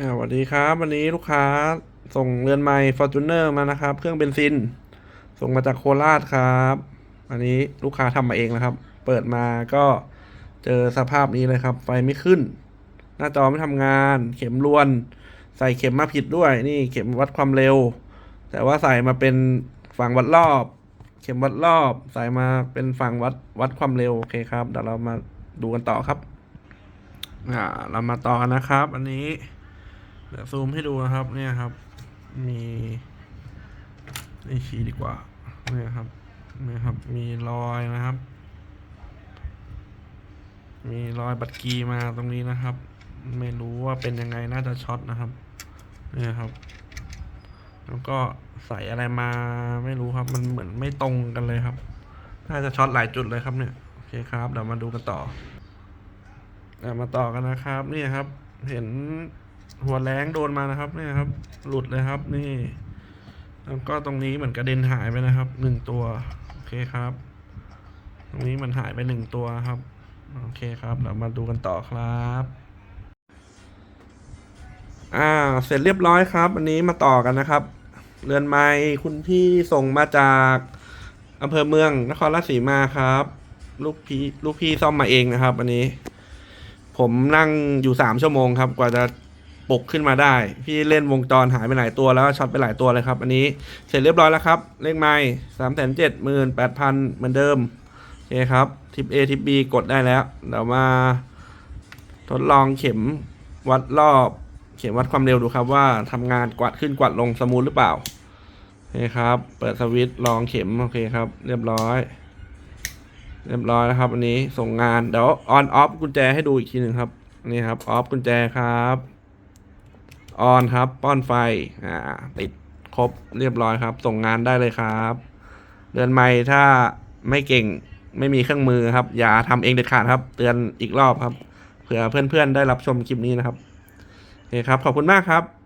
อ่าสวัสดีครับ วันนี้ลูกค้าส่งเรือนไม้ Fortuner มานะครับ เครื่องเบนซิน ส่งมาจากโคราชครับ อันนี้ลูกค้าทำมาเองนะครับ เปิดมาก็เจอสภาพนี้เลยครับ ไฟไม่ขึ้น หน้าจอไม่ทำงาน เข็มรวน ใส่เข็มมาผิดด้วย นี่เข็มวัดความเร็ว แต่ว่าใส่มาเป็นฝั่งวัดรอบ เข็มวัดรอบ ใส่มาเป็นฝั่งวัดวัดความเร็วโอเคครับเดี๋ยวเรามาดูกันต่อครับ อ่า เรามาต่อกันนะครับ อันนี้ ดี๋ยวซูมให้ดูนะครับเนี่ยครับ มีนี่ชี้ดีกว่าเนี่ยครับเนี่ยครับ มีรอยนะครับ มีรอยบัตรกีมาตรงนี้นะครับ ไม่รู้ว่าเป็นยังไงน่าจะช็อตนะครับเนี่ยครับ แล้วก็ใส่อะไรมาไม่รู้ครับ มันเหมือนไม่ตรงกันเลยครับ น่าจะช็อตหลายจุดเลยครับเนี่ยโอเคครับเดี๋ยวมาดูกันต่อมาต่อกันนะครับ นี่ครับ เห็น หัวแรงโดนมานะครับเนี่ยครับ หลุดเลยครับนี่ แล้วก็ตรงนี้เหมือนกระเด็นหายไปนะครับหนึ่งตัว โอเคครับ ตรงนี้มันหายไปหนึ่งตัวครับ โอเคครับเดี๋ยวมาดูกันต่อครับอ่าเสร็จเรียบร้อยครับ อันนี้มาต่อกันนะครับ เรือนไม้คุณพี่ส่งมาจากอำเภอเมืองนครราชสีมาครับ ลูกพี่ลูกพี่ซ่อมมาเองนะครับ อันนี้ ผมนั่งอยู่สามชั่วโมงครับ กว่าจะ ปลุกขึ้นมาได้ พี่เล่นวงจรหายไปหลายตัวแล้วช็อตไปหลายตัวเลยครับ อันนี้เสร็จเรียบร้อยแล้วครับ เลขไม้สามแสนเจ็ดหมื่นแปดพันเหมือนเดิมโอเคครับทิป A ทิป B กดได้แล้วเดี๋ยวมา ทดลองเข็มวัดรอบ เข็มวัดความเร็วดูครับว่าทำงานกวาดขึ้นกวาดลงสมูทหรือเปล่าโอเคครับ เปิดสวิตช์ลองเข็มโอเคครับ เรียบร้อยเรียบร้อยแล้วครับอันนี้ส่งงานเดี๋ยวออนออฟกุญแจให้ดูอีกทีหนึ่งครับ นี่ครับออฟกุญแจครับ ออนครับ ป้อนไฟ อ่า ติดครบเรียบร้อยครับ ส่งงานได้เลยครับเดือนไม่ถ้าไม่เก่งไม่มีเครื่องมือครับ อย่าทำเองเด็ดขาดครับ เตือนอีกรอบครับ เผื่อเพื่อนๆได้รับชมคลิปนี้นะครับโอเคครับ ขอบคุณมากครับ